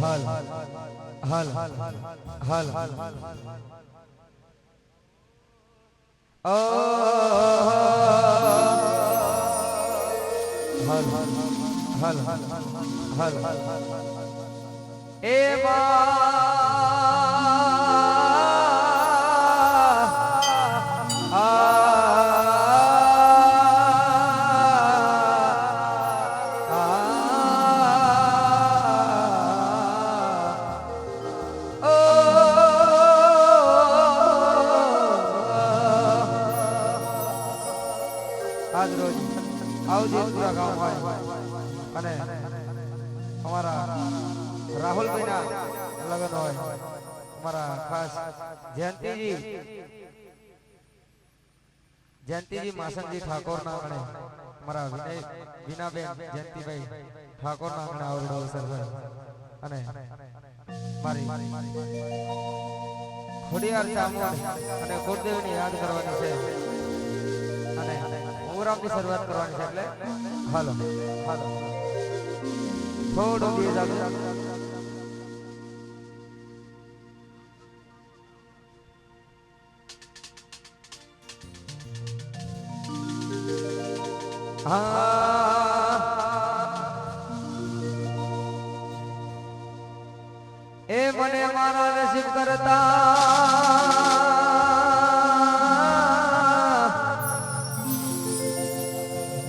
હાલ હલ હલ હલ હલ હલ હલ હલ એ આજ લગ્ન હોય અમારા ખાસ જયંતિજી. જયંતિજી માસનજી ઠાકોરના આંગણે અમારા વિનાબેન, જયંતિભાઈ ઠાકોરના આંગણે આવડો અવસર અને અને યાદ કરવાની છે. અને શરૂઆત કરવાની છે એટલે થોડું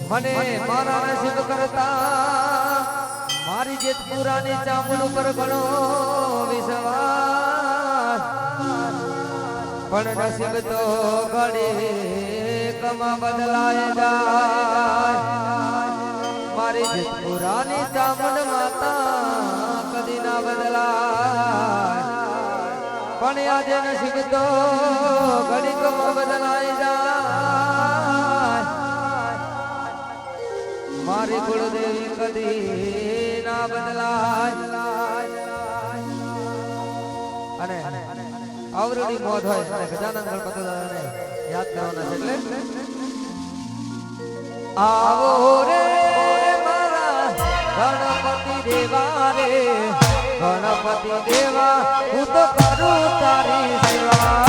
મને મારા નસીબ કરતા મારી જેતપુરાની ચામુંડ ઉપર ઘણો વિશ્વાસ. પણ નસીબ તો ઘડી કમા બદલાય જાય. મારી જેતપુરાની ચામુંડ માતા કદી ના બદલાય. પણ આજે નસીબ તો ઘડી કમા બદલાય જાય. મારી કુળદેવી કદી ના બદલાય. અને આવરણી મોત હોય અને ગજાનંદ ગણપતિ દાદાને યાદ કરવાના છે એટલે આવો રે મારા ગણપતિ દેવા રે ગણપતિ દેવા, હું તો કરું તારી સેવા.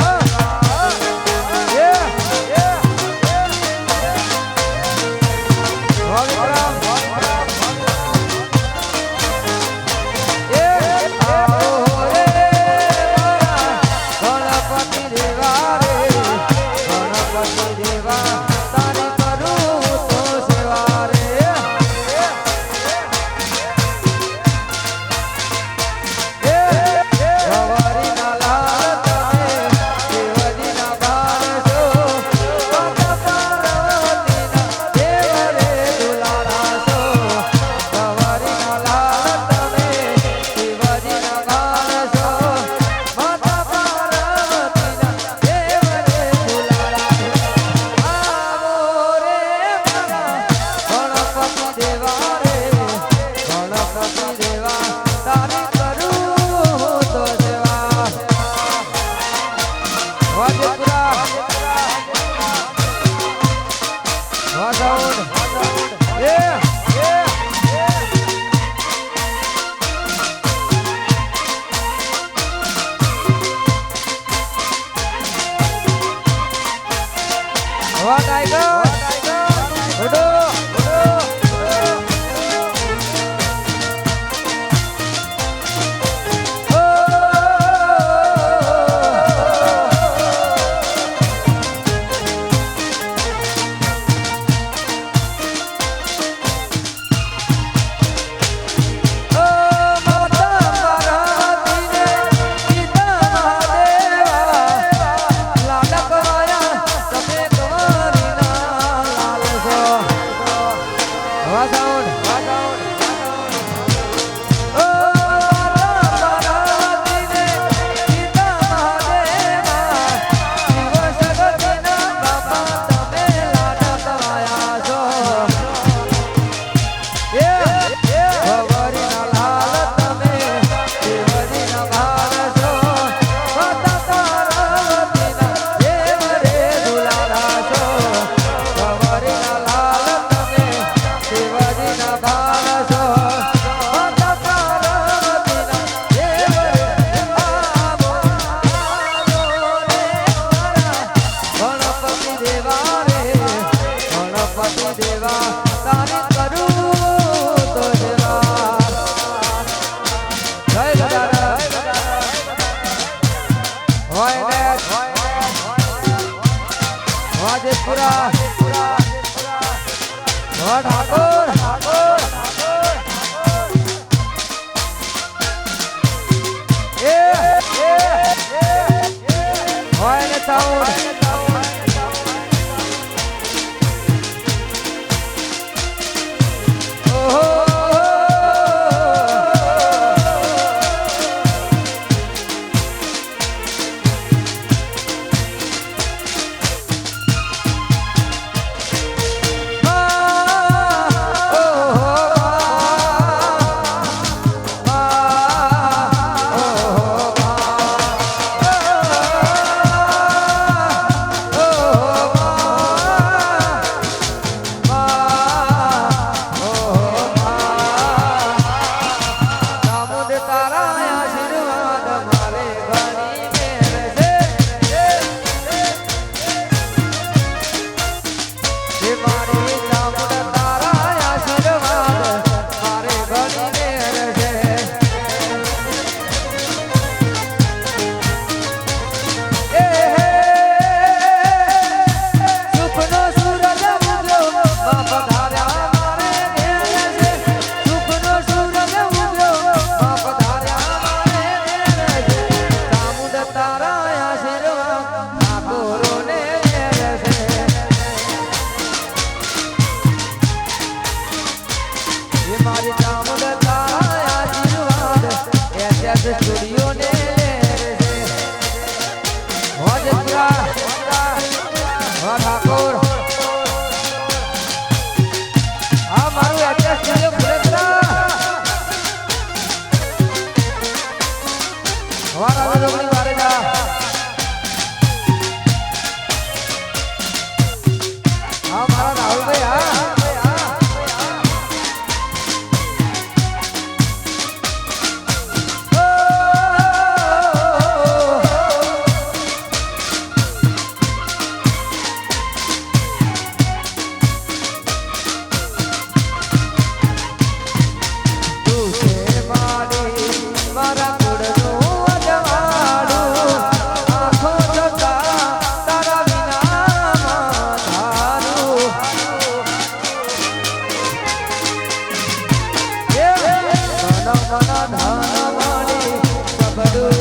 હોય do.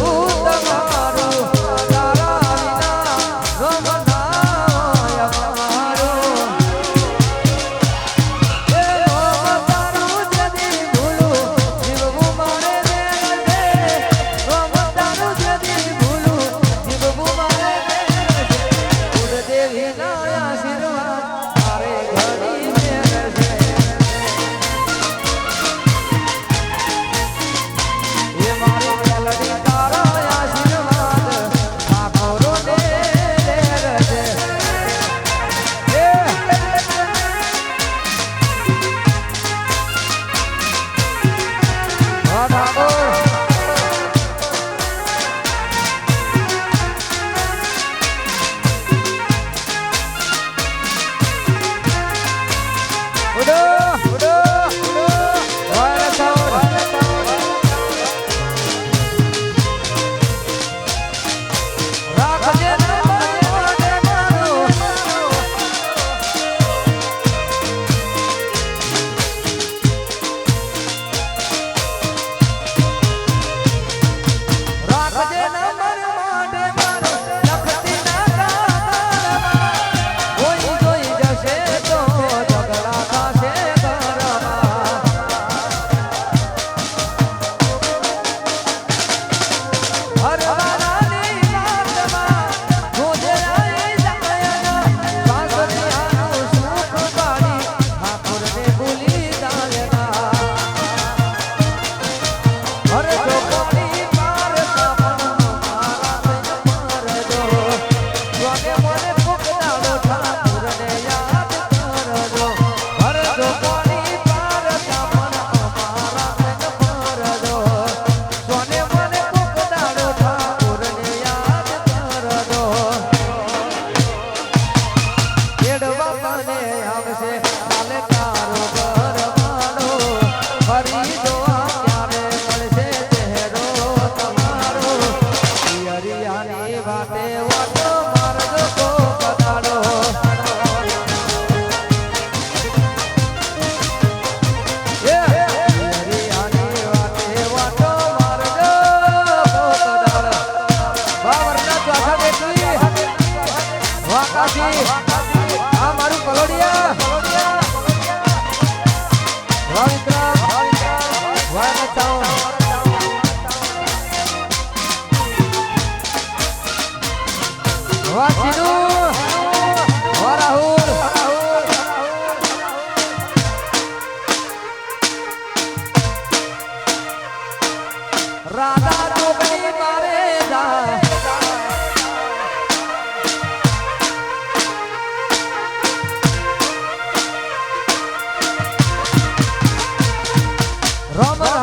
કાશી આ મારું કલોડિયા. રાધા તો મારે જા. Rama